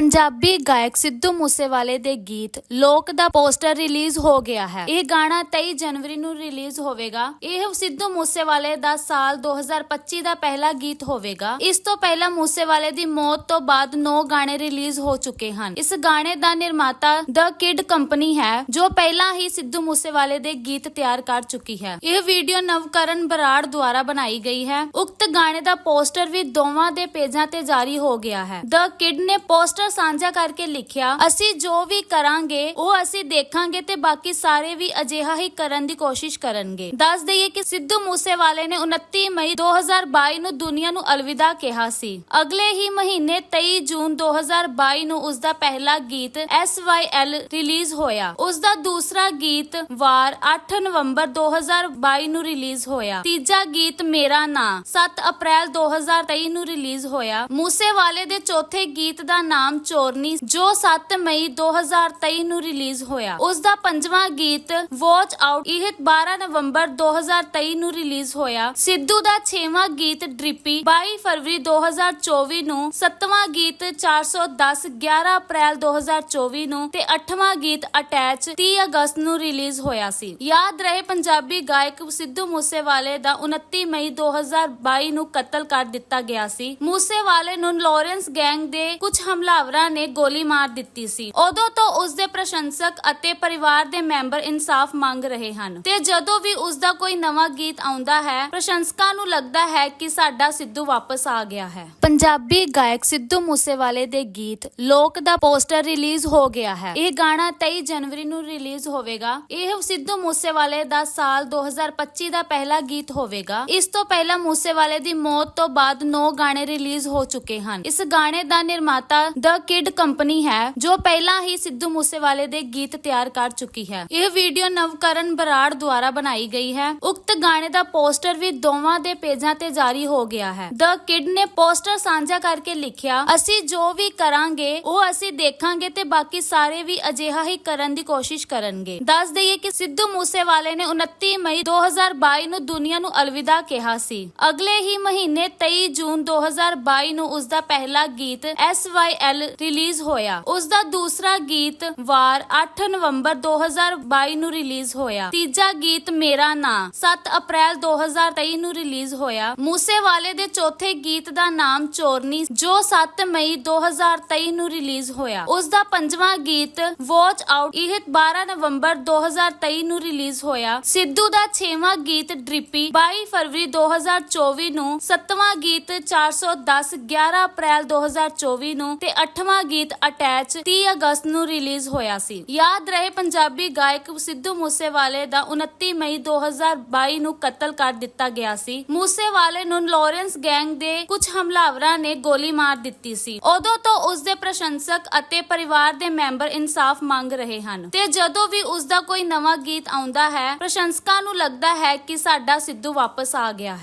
ਪੰਜਾਬੀ ਗਾਇਕ ਸਿੱਧੂ ਮੂਸੇਵਾਲੇ ਦੇ ਗੀਤ ਲੋਕ ਦਾ ਪੋਸਟਰ ਰਿਲੀਜ਼ ਹੋ ਗਿਆ ਹੈ। ਇਹ ਗਾਣਾ 23 ਜਨਵਰੀ ਨੂੰ ਰਿਲੀਜ਼ ਹੋਵੇਗਾ। ਇਹ ਸਿੱਧੂ ਮੂਸੇਵਾਲੇ ਦਾ ਸਾਲ 2025 ਦਾ ਪਹਿਲਾ ਗੀਤ ਹੋਵੇਗਾ। ਇਸ ਤੋਂ ਪਹਿਲਾਂ ਮੂਸੇਵਾਲੇ ਦੀ ਮੌਤ ਤੋਂ ਬਾਅਦ 9 ਗਾਣੇ ਰਿਲੀਜ਼ ਹੋ ਚੁੱਕੇ ਹਨ। ਇਸ ਗਾਣੇ ਦਾ ਨਿਰਮਾਤਾ ਦ ਕਿਡ ਕੰਪਨੀ ਹੈ, ਜੋ ਪਹਿਲਾਂ ਹੀ ਸਿੱਧੂ ਮੂਸੇਵਾਲੇ ਦੇ ਗੀਤ ਤਿਆਰ ਕਰ ਚੁੱਕੀ ਹੈ। ਇਹ ਵੀਡੀਓ ਨਵਕਰਨ ਬਰਾੜ ਦੁਆਰਾ ਬਣਾਈ ਗਈ ਹੈ। ਉਕਤ ਗਾਣੇ ਦਾ ਪੋਸਟਰ ਵੀ ਦੋਵਾਂ ਦੇ ਪੇਜਾਂ ਤੇ ਜਾਰੀ ਹੋ ਗਿਆ ਹੈ। ਦ ਕਿਡ ਨੇ ਪੋਸਟਰ ਸਾਂਝਾ ਕਰਕੇ ਲਿਖਿਆ, ਅਸੀਂ ਜੋ ਵੀ ਕਰਾਂਗੇ, ਉਹ ਅਸੀਂ ਦੇਖਾਂਗੇ ਤੇ ਬਾਕੀ ਸਾਰੇ ਵੀ ਅਜਿਹਾ ਹੀ ਕਰਨ ਦੀ ਕੋਸ਼ਿਸ਼ ਕਰਨਗੇ। ਦੱਸ ਦਈਏ ਕਿ ਸਿੱਧੂ ਮੂਸੇਵਾਲੇ ਨੇ 29 ਮਈ 2022 ਨੂੰ ਦੁਨੀਆ ਨੂੰ ਅਲਵਿਦਾ ਕਿਹਾ ਸੀ। ਅਗਲੇ ਹੀ ਮਹੀਨੇ 23 ਜੂਨ 2022 ਨੂੰ ਉਸ ਦਾ ਪਹਿਲਾ ਗੀਤ SYL ਰਿਲੀਜ਼ ਹੋਇਆ। ਉਸ ਦਾ ਦੂਸਰਾ ਗੀਤ ਵਾਰ 8 ਨਵੰਬਰ 2022 ਨੂੰ ਰਿਲੀਜ਼ ਹੋਇਆ। ਤੀਜਾ ਗੀਤ ਮੇਰਾ ਨਾਂ 7 ਅਪ੍ਰੈਲ 2023 ਨੂੰ ਰਿਲੀਜ਼ ਹੋਇਆ। ਮੂਸੇਵਾਲੇ ਦੇ ਚੌਥੇ ਗੀਤ ਦਾ ਨਾਮ ਚੋਰਨੀ ਜੋ 7 ਮਈ 2023 ਨੂੰ ਰਿਲੀਜ਼ ਹੋਇਆ। ਉਸ ਦਾ ਪੰਜਵਾਂ ਗੀਤ ਵਾਚ ਆਊਟ ਇਹ 12 ਨਵੰਬਰ 2023 ਨੂੰ ਰਿਲੀਜ਼ ਹੋਇਆ। ਸਿੱਧੂ ਦਾ 6ਵਾਂ ਗੀਤ ਡ੍ਰਿਪੀ 22 ਫਰਵਰੀ 2024 ਨੂੰ 7ਵਾਂ ਗੀਤ 410 11 ਅਪ੍ਰੈਲ 2024 ਨੂੰ ਤੇ 8ਵਾਂ ਗੀਤ ਅਟੈਚ 30 ਅਗਸਤ ਨੂੰ ਰਿਲੀਜ਼ ਹੋਇਆ ਸੀ। ਯਾਦ ਰਹੇ ਪੰਜਾਬੀ ਗਾਇਕ ਸਿੱਧੂ ਮੂਸੇਵਾਲੇ ਦਾ 29 ਮਈ 2022 ਨੂੰ ਕਤਲ ਕਰ ਦਿੱਤਾ ਗਿਆ ਸੀ। ਮੂਸੇਵਾਲੇ ਨੂੰ ਲਾਰੈਂਸ ਗੈਂਗ ਦੇ ਕੁਝ ਹਮਲਾਵਰਾਂ ਨੇ ਗੋਲੀ ਮਾਰ ਦਿੱਤੀ ਸੀ। ਉਦੋਂ ਤੋਂ ਉਸ ਦੇ ਪ੍ਰਸ਼ੰਸਕ ਅਤੇ ਪਰਿਵਾਰ ਦੇ ਮੈਂਬਰ ਇਨਸਾਫ ਮੰਗ ਰਹੇ ਹਨ। ਤੇ ਜਦੋਂ ਵੀ ਉਸ ਦਾ ਕੋਈ ਨਵਾਂ ਗੀਤ ਆਉਂਦਾ ਹੈ, ਪ੍ਰਸ਼ੰਸਕਾਂ ਨੂੰ ਲੱਗਦਾ ਹੈ ਕਿ ਸਾਡਾ ਸਿੱਧੂ ਵਾਪਸ ਆ ਗਿਆ ਹੈ। ਪੰਜਾਬੀ ਗਾਇਕ ਸਿੱਧੂ ਮੂਸੇਵਾਲੇ ਦੇ ਗੀਤ ਲੋਕ ਦਾ ਪੋਸਟਰ ਰਿਲੀਜ਼ ਹੋ ਗਿਆ ਹੈ। ਇਹ ਗਾਣਾ 23 ਜਨਵਰੀ ਨੂੰ ਰਿਲੀਜ਼ ਹੋਵੇਗਾ। ਇਹ ਸਿੱਧੂ ਮੂਸੇਵਾਲੇ ਦਾ ਸਾਲ 2025 ਦਾ ਪਹਿਲਾ ਗੀਤ ਹੋਵੇਗਾ। ਇਸ ਤੋਂ ਪਹਿਲਾਂ ਮੂਸੇਵਾਲੇ ਦੀ ਮੌਤ ਤੋਂ ਬਾਅਦ 9 ਗਾਣੇ ਰਿਲੀਜ਼ ਹੋ ਚੁੱਕੇ ਹਨ। ਇਸ ਗਾਣੇ ਦਾ ਨਿਰਮਾਤਾ ਦ ਕਿਡ ਕੰਪਨੀ ਹੈ, ਜੋ ਪਹਿਲਾਂ ਹੀ ਸਿੱਧੂ ਮੂਸੇਵਾਲੇ ਦੇ ਗੀਤ ਤਿਆਰ ਕਰ ਚੁੱਕੀ ਹੈ। ਇਹ ਵੀਡੀਓ ਨਵਕਰਨ ਬਰਾੜ ਦੁਆਰਾ ਬਣਾਈ ਗਈ ਹੈ। ਉਕਤ ਗਾਣੇ ਦਾ ਪੋਸਟਰ ਵੀ ਦੋਵਾਂ ਦੇ ਪੇਜਾਂ ਤੇ ਜਾਰੀ ਹੋ ਗਿਆ ਹੈ। ਦ ਕਿਡ ਨੇ ਪੋਸਟਰ ਸਾਂਝਾ ਕਰਕੇ ਲਿਖਿਆ, ਅਸੀਂ ਜੋ ਵੀ ਕਰਾਂਗੇ, ਉਹ ਅਸੀਂ ਦੇਖਾਂਗੇ ਤੇ ਬਾਕੀ ਸਾਰੇ ਵੀ ਅਜਿਹਾ ਹੀ ਕਰਨ ਦੀ ਕੋਸ਼ਿਸ਼ ਕਰਨਗੇ। ਦੱਸ ਦਈਏ ਕਿ ਸਿੱਧੂ ਮੂਸੇਵਾਲੇ ਨੇ 29 ਮਈ 2022 ਨੂੰ ਦੁਨੀਆ ਨੂੰ ਅਲਵਿਦਾ ਕਿਹਾ ਸੀ। ਅਗਲੇ ਹੀ ਮਹੀਨੇ 23 ਜੂਨ 2022 ਨੂੰ ਉਸ ਦਾ ਪਹਿਲਾ ਗੀਤ SYL ਰਿਲੀਜ਼ ਹੋਇਆ। ਉਸ ਦਾ ਦੂਸਰਾ ਗੀਤ ਵਾਰ 8 ਨਵੰਬਰ 2022 ਨੂੰ ਰਿਲੀਜ਼ ਹੋਇਆ। ਤੀਜਾ ਗੀਤ ਮੇਰਾ ਨਾਂ। 7 ਅਪ੍ਰੈਲ 2023 ਨੂੰ ਰਿਲੀਜ਼ ਹੋਇਆ। ਮੂਸੇਵਾਲੇ ਦੇ ਚੌਥੇ ਗੀਤ ਦਾ ਨਾਮ ਚੋਰਨੀ, ਜੋ 7 ਮਈ 2023 ਨੂੰ ਰਿਲੀਜ਼ ਹੋਇਆ। ਉਸ ਦਾ ਪੰਜਵਾਂ ਗੀਤ ਵਾਚ ਆਊਟ, ਇਹ 12 ਨਵੰਬਰ 2023 ਨੂੰ ਰਿਲੀਜ਼ ਹੋਇਆ। ਸਿੱਧੂ ਦਾ ਛੇਵਾਂ ਗੀਤ ਡ੍ਰਿਪੀ 22 ਫਰਵਰੀ 2024 ਨੂੰ। ਸੱਤਵਾਂ ਗੀਤ 410 11 ਅਪ੍ਰੈਲ 2024 ਨੂੰ। ਤੇ 8ਵਾਂ ਗੀਤ ਅਟੈਚ 30 ਅਗਸਤ ਨੂੰ ਰਿਲੀਜ਼ ਹੋਇਆ ਸੀ। ਯਾਦ ਰਹੇ ਪੰਜਾਬੀ ਗਾਇਕ ਸਿੱਧੂ ਮੂਸੇਵਾਲੇ ਦਾ 29 ਮਈ 2022 ਨੂੰ ਕਤਲ ਕਰ ਦਿੱਤਾ ਗਿਆ ਸੀ। ਮੂਸੇਵਾਲੇ ਨੂੰ ਲਾਰੈਂਸ ਗੈਂਗ ਦੇ ਕੁਝ ਹਮਲਾਵਰਾਂ ਨੇ ਗੋਲੀ ਮਾਰ ਦਿੱਤੀ ਸੀ। ਉਦੋਂ ਤੋਂ ਉਸ ਦੇ ਪ੍ਰਸ਼ੰਸਕ ਅਤੇ ਪਰਿਵਾਰ ਦੇ ਮੈਂਬਰ ਇਨਸਾਫ ਮੰਗ ਰਹੇ ਹਨ ਤੇ ਜਦੋਂ ਵੀ ਉਸ ਦਾ ਕੋਈ ਨਵਾਂ ਗੀਤ ਆਉਂਦਾ ਹੈ, ਪ੍ਰਸ਼ੰਸਕਾਂ ਨੂੰ ਲੱਗਦਾ ਹੈ ਕਿ ਸਾਡਾ ਸਿੱਧੂ ਵਾਪਸ ਆ ਗਿਆ ਹੈ।